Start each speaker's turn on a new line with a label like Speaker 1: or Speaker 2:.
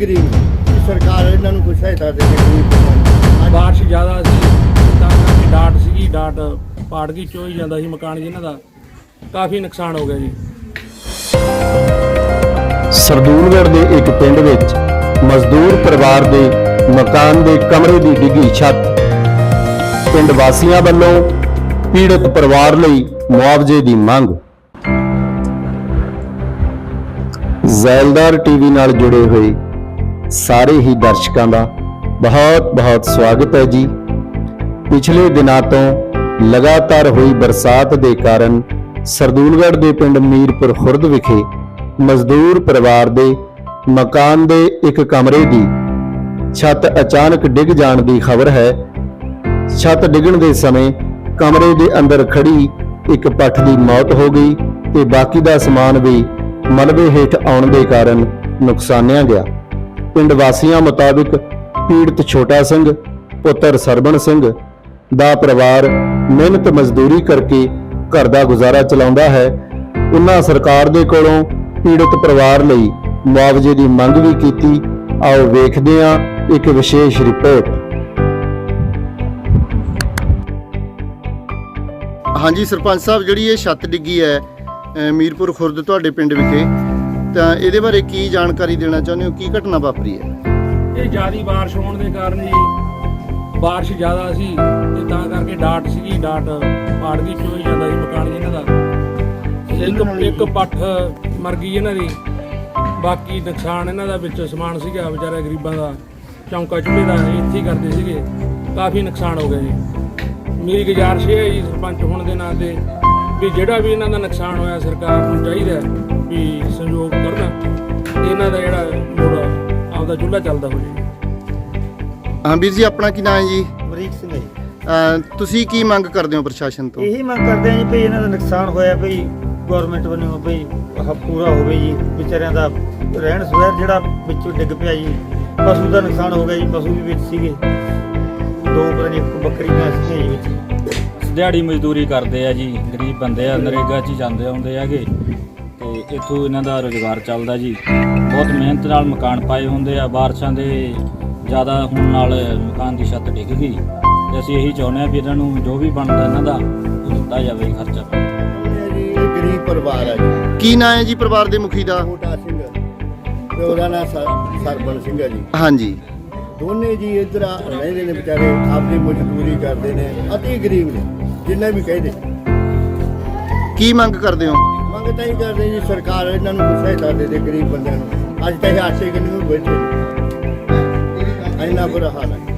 Speaker 1: ਗਰੀਬ ਕਿ ਸਰਕਾਰ ਇਹਨਾਂ ਨੂੰ ਕੋਈ ਸਹਾਇਤਾ ਦੇ
Speaker 2: ਬਾਰਿਸ਼ ਜ਼ਿਆਦਾ ਸੀ ਤਾਂ ਕਰਕੇ ਡਾਟ ਸੀਗੀ ਡਾਟ ਪਾੜ ਗਈ ਚੋਈ ਜਾਂਦਾ ਸੀ ਮਕਾਨ ਜਿਨ੍ਹਾਂ ਦਾ। ਕਾਫੀ ਨੁਕਸਾਨ ਹੋ ਗਿਆ ਜੀ।
Speaker 3: ਸਰਦੂਲਗੜ੍ਹ ਦੇ ਇੱਕ ਪਿੰਡ ਵਿੱਚ ਮਜ਼ਦੂਰ ਪਰਿਵਾਰ ਦੇ ਮਕਾਨ ਦੇ ਕਮਰੇ ਦੀ ਡਿੱਗੀ ਛੱਤ। ਪਿੰਡ ਵਾਸੀਆਂ ਵੱਲੋਂ ਪੀੜਤ ਪਰਿਵਾਰ ਲਈ ਮੁਆਵਜ਼ੇ ਦੀ ਮੰਗ। ਜ਼ੈਲਦਾਰ ਟੀਵੀ ਨਾਲ ਜੁੜੇ ਹੋਏ ਸਾਰੇ ਹੀ ਦਰਸ਼ਕਾਂ ਦਾ ਬਹੁਤ ਬਹੁਤ ਸਵਾਗਤ ਹੈ ਜੀ। ਪਿਛਲੇ ਦਿਨਾਂ ਤੋਂ ਲਗਾਤਾਰ ਹੋਈ ਬਰਸਾਤ ਦੇ ਕਾਰਨ ਸਰਦੂਲਗੜ੍ਹ ਦੇ ਪਿੰਡ ਮੀਰਪੁਰ ਖੁਰਦ ਵਿਖੇ ਮਜ਼ਦੂਰ ਪਰਿਵਾਰ ਦੇ ਮਕਾਨ ਦੇ ਇੱਕ ਕਮਰੇ ਦੀ ਛੱਤ ਅਚਾਨਕ ਡਿੱਗ ਜਾਣ ਦੀ ਖਬਰ ਹੈ। ਛੱਤ ਡਿੱਗਣ ਦੇ ਸਮੇਂ ਕਮਰੇ ਦੇ ਅੰਦਰ ਖੜੀ ਇੱਕ ਪੱਠ ਦੀ ਮੌਤ ਹੋ ਗਈ ਤੇ ਬਾਕੀ ਦਾ ਸਮਾਨ ਵੀ ਮਲਬੇ ਹੇਠ ਆਉਣ ਦੇ ਕਾਰਨ ਨੁਕਸਾਨਿਆ ਗਿਆ। ਪਿੰਡ ਵਾਸੀਆਂ ਮੁਤਾਬਕ ਪੀੜਤ ਛੋਟਾ ਸਿੰਘ, ਪੁੱਤਰ ਸਰਬਣ ਸਿੰਘ ਦਾ ਪਰਿਵਾਰ ਮਿਹਨਤ ਮਜ਼ਦੂਰੀ ਕਰਕੇ ਘਰ ਦਾ ਗੁਜ਼ਾਰਾ ਚਲਾਉਂਦਾ ਹੈ। ਉਹਨਾਂ ਸਰਕਾਰ ਦੇ ਕੋਲੋਂ ਪੀੜਤ ਪਰਿਵਾਰ ਲਈ ਮੁਆਵਜ਼ੇ ਦੀ ਮੰਗ ਵੀ ਕੀਤੀ। ਆਓ ਵੇਖਦੇ ਹਾਂ ਇੱਕ ਵਿਸ਼ੇਸ਼ ਰਿਪੋਰਟ।
Speaker 1: ਹਾਂਜੀ ਸਰਪੰਚ ਸਾਹਿਬ, ਜਿਹੜੀ ਇਹ ਛੱਤ ਡਿੱਗੀ ਹੈ ਮੀਰਪੁਰ ਖੁਰਦ, ਤੁਹਾਡੇ ਪਿੰਡ ਵਿਖੇ ਤਾਂ ਇਹਦੇ ਬਾਰੇ ਕੀ ਜਾਣਕਾਰੀ ਦੇਣਾ ਚਾਹੁੰਦੇ ਹੋ? ਕੀ ਘਟਨਾ ਵਾਪਰੀ ਹੈ?
Speaker 2: ਇਹ ਜ਼ਿਆਦੀ ਬਾਰਿਸ਼ ਹੋਣ ਦੇ ਕਾਰਨ ਜੀ ਬਾਰਿਸ਼ ਜ਼ਿਆਦਾ ਸੀ ਤੇ ਤਾਂ ਕਰਕੇ ਡਾਟ ਸੀਗੀ ਡਾਟ ਪਾੜ ਗਈ ਚੋਈ ਜਾਂਦਾ ਸੀ ਮਕਾਨ ਜਿਨ੍ਹਾਂ ਦਾ। ਇੱਕ ਇੱਕ ਪੱਠ ਮਰ ਗਈ ਇਹਨਾਂ ਦੀ। ਬਾਕੀ ਨੁਕਸਾਨ ਇਹਨਾਂ ਦਾ ਵਿੱਚ ਸਮਾਨ ਸੀਗਾ ਵਿਚਾਰੇ ਗਰੀਬਾਂ ਦਾ ਚੌਂਕਾ ਚੁੱਲ੍ਹੇ ਦਾ ਇੱਥੇ ਹੀ ਕਰਦੇ ਸੀਗੇ। ਕਾਫੀ ਨੁਕਸਾਨ ਹੋ ਗਿਆ ਜੀ। ਮੇਰੀ ਗੁਜ਼ਾਰਿਸ਼ ਇਹ ਹੈ ਜੀ ਸਰਪੰਚ ਹੋਣ ਦੇ ਨਾਤੇ ਵੀ ਜਿਹੜਾ ਵੀ ਇਹਨਾਂ ਦਾ ਨੁਕਸਾਨ ਹੋਇਆ ਸਰਕਾਰ ਨੂੰ ਚਾਹੀਦਾ ਹੈ ਵੀ ਸਹਿਯੋਗ ਕਰਨਾ ਇਹਨਾਂ ਦਾ ਜਿਹੜਾ ਮੁੜ ਆਪਦਾ ਚੁੱਲ੍ਹਾ ਚੱਲਦਾ ਹੋ
Speaker 1: ਹਾਂ ਵੀਰ ਜੀ ਆਪਣਾ ਕੀ ਨਾਮ ਹੈ ਜੀ?
Speaker 4: ਅਮਰੀਕ ਸਿੰਘ ਹੈ ਜੀ।
Speaker 1: ਤੁਸੀਂ ਕੀ ਮੰਗ ਕਰਦੇ ਹੋ ਪ੍ਰਸ਼ਾਸਨ ਤੋਂ?
Speaker 4: ਇਹੀ ਮੰਗ ਕਰਦੇ ਆ ਜੀ ਭਈ ਇਹਨਾਂ ਦਾ ਨੁਕਸਾਨ ਹੋਇਆ ਭਈ ਗਵਰਨਮੈਂਟ ਵੱਲੋਂ ਭਈ ਆਹ ਪੂਰਾ ਹੋਵੇ ਜੀ ਵਿਚਾਰਿਆਂ ਦਾ ਰਹਿਣ ਸਵੈਰ ਜਿਹੜਾ ਵਿੱਚੋਂ ਡਿੱਗ ਪਿਆ ਜੀ ਪਸ਼ੂ ਦਾ ਨੁਕਸਾਨ ਹੋ ਗਿਆ ਜੀ ਪਸ਼ੂ ਵੀ ਵਿੱਚ ਸੀਗੇ। ਦੋ ਪਤਾ ਨਹੀਂ ਇੱਕ ਬੱਕਰੀ ਦਾ ਸੀ ਜੀ ਵਿੱਚ।
Speaker 5: ਦਿਹਾੜੀ ਮਜ਼ਦੂਰੀ ਕਰਦੇ ਆ ਜੀ ਗਰੀਬ ਬੰਦੇ ਆ ਨਰੇਗਾ 'ਚ ਹੀ ਜਾਂਦੇ ਆਉਂਦੇ ਹੈਗੇ। ਤੇ ਇੱਥੋਂ ਇਹਨਾਂ ਦਾ ਰੋਜ਼ਗਾਰ ਚੱਲਦਾ ਜੀ। ਬਹੁਤ ਮਿਹਨਤ ਨਾਲ ਮਕਾਨ ਪਾਏ ਹੁੰਦੇ ਆ ਬਾਰਿਸ਼ਾਂ ਦੇ ਜ਼ਿਆਦਾ ਹੋਣ ਨਾਲ ਮਕਾਨ ਦੀ ਛੱਤ ਡਿੱਗ ਗਈ। ਤੇ ਅਸੀਂ ਇਹੀ ਚਾਹੁੰਦੇ ਆ ਵੀ ਇਹਨਾਂ ਨੂੰ ਜੋ ਵੀ ਬਣਦਾ ਇਹਨਾਂ ਦਾ ਉਹ ਦਿੱਤਾ ਜਾਵੇ ਜੀ ਖਰਚਾ।
Speaker 1: ਗਰੀਬ ਪਰਿਵਾਰ ਹੈ ਜੀ। ਕੀ ਨਾਮ ਹੈ ਜੀ ਪਰਿਵਾਰ ਦੇ ਮੁਖੀ ਦਾ?
Speaker 6: ਛੋਟਾ ਸਿੰਘ। ਤੇ ਉਹਦਾ ਨਾਂ ਸਰ- ਸਰਬਣ ਸਿੰਘ ਹੈ ਜੀ।
Speaker 1: ਹਾਂਜੀ।
Speaker 6: ਦੋਨੇ ਜੀ ਇੱਧਰ ਆ- ਰਹਿੰਦੇ ਨੇ ਵਿਚਾਰੇ ਆਪਣੀ ਮਜ਼ਦੂਰੀ ਕਰਦੇ ਨੇ ਅਤੀ ਗਰੀਬ ਨੇ। ਜਿੰਨੇ ਵੀ ਕਹਿੰਦੇ
Speaker 1: ਕੀ ਮੰਗ ਕਰਦੇ ਹੋ?
Speaker 6: ਮੰਗ ਤਾਂ ਹੀ ਕਰਦੇ ਜੀ ਸਰਕਾਰ ਇਹਨਾਂ ਨੂੰ ਸਹਾਇਤਾ ਦੇ ਦੇ ਗਰੀਬ ਬੰਦਿਆਂ ਨੂੰ। ਅੱਜ ਤੱਕ ਆਸ਼ੇ ਕਿੰਨੇ ਨੂੰ। ਬੈਠੇ ਇੰਨਾ ਬੁਰਾ ਹਾਲ ਹੈ।